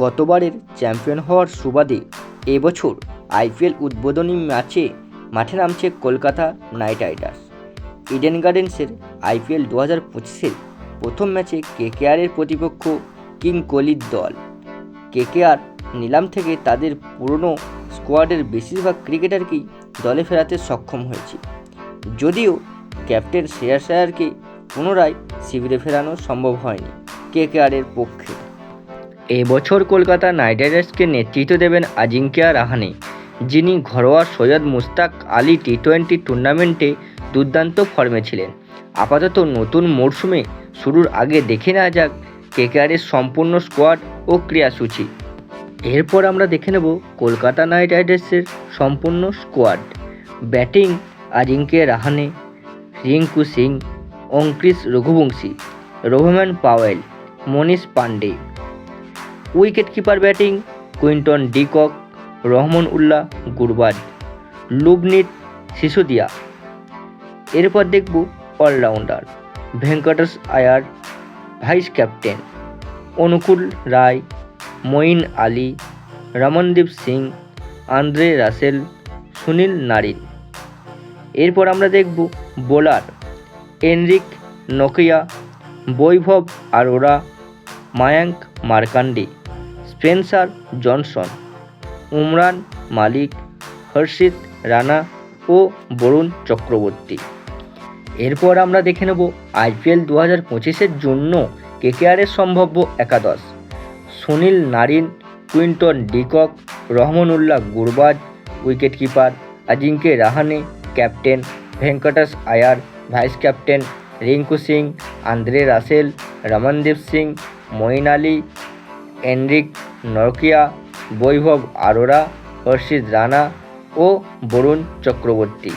গতবারের চ্যাম্পিয়ন হওয়ার সুবাদে এবছর আইপিএল উদ্বোধনী ম্যাচে মাঠে নামছে কলকাতা নাইট রাইডার্স। ইডেন গার্ডেন্সের আইপিএল দু হাজার পঁচিশের প্রথম ম্যাচে কেকেআরের প্রতিপক্ষ কিং কোহলির দল। কেকেআর নিলাম থেকে তাদের পুরনো স্কোয়াডের বেশিরভাগ ক্রিকেটারকেই দলে ফেরাতে সক্ষম হয়েছে। যদিও ক্যাপ্টেন শ্রেয়াস আয়ারকে পুনরায় শিবিরে ফেরানো সম্ভব হয়নি কেকেআরের পক্ষে। এবছর কলকাতা নাইট রাইডার্সকে নেতৃত্ব দেবেন আজিঙ্কিয়া রাহানে, যিনি ঘরোয়া সৈয়দ মুস্তাক আলী টি টোয়েন্টি টুর্নামেন্টে দুর্দান্ত ফর্মে ছিলেন। আপাতত নতুন মরশুমে শুরুর আগে দেখে নেওয়া যাক কেকেআরের সম্পূর্ণ স্কোয়াড ও ক্রিয়াসূচি। এরপর আমরা দেখে নেব কলকাতা নাইট রাইডার্সের সম্পূর্ণ squad. Batting Ajinkya Rahane, Rinku Singh, Angkrish Raghuvanshi Rovman Powell, Manish Pandey wicket keeper batting Quinton de Kock, Rahman Ullah Gurbaz Luvnith Sisodia. এরপর দেখব all rounder, Venkatesh Iyer vice captain, Anukul Roy, Moeen Ali, Ramandeep Singh, Andre Russell, Sunil Narine. এরপর আমরা দেখব bowler, Anrich নকিয়া, Vaibhav Arora, Mayank Markande. Spencer Johnson, Umran Malik, Harshit Rana ও বরুণ চক্রবর্তী। এরপর আমরা দেখে নেব আইপিএল দু হাজার পঁচিশের জন্য কেকেআরের সম্ভাব্য একাদশ। Sunil Narine, Quinton de Kock, Rahmanullah Gurbaz wicket keeper Ajinkya Rahane, captain Venkatesh Iyer, vice captain Rinku Singh, Andre Russell, Ramandeep Singh, Moeen Ali Anrich Nortje Vaibhav Arora Harshit Rana ও বরুণ চক্রবর্তী।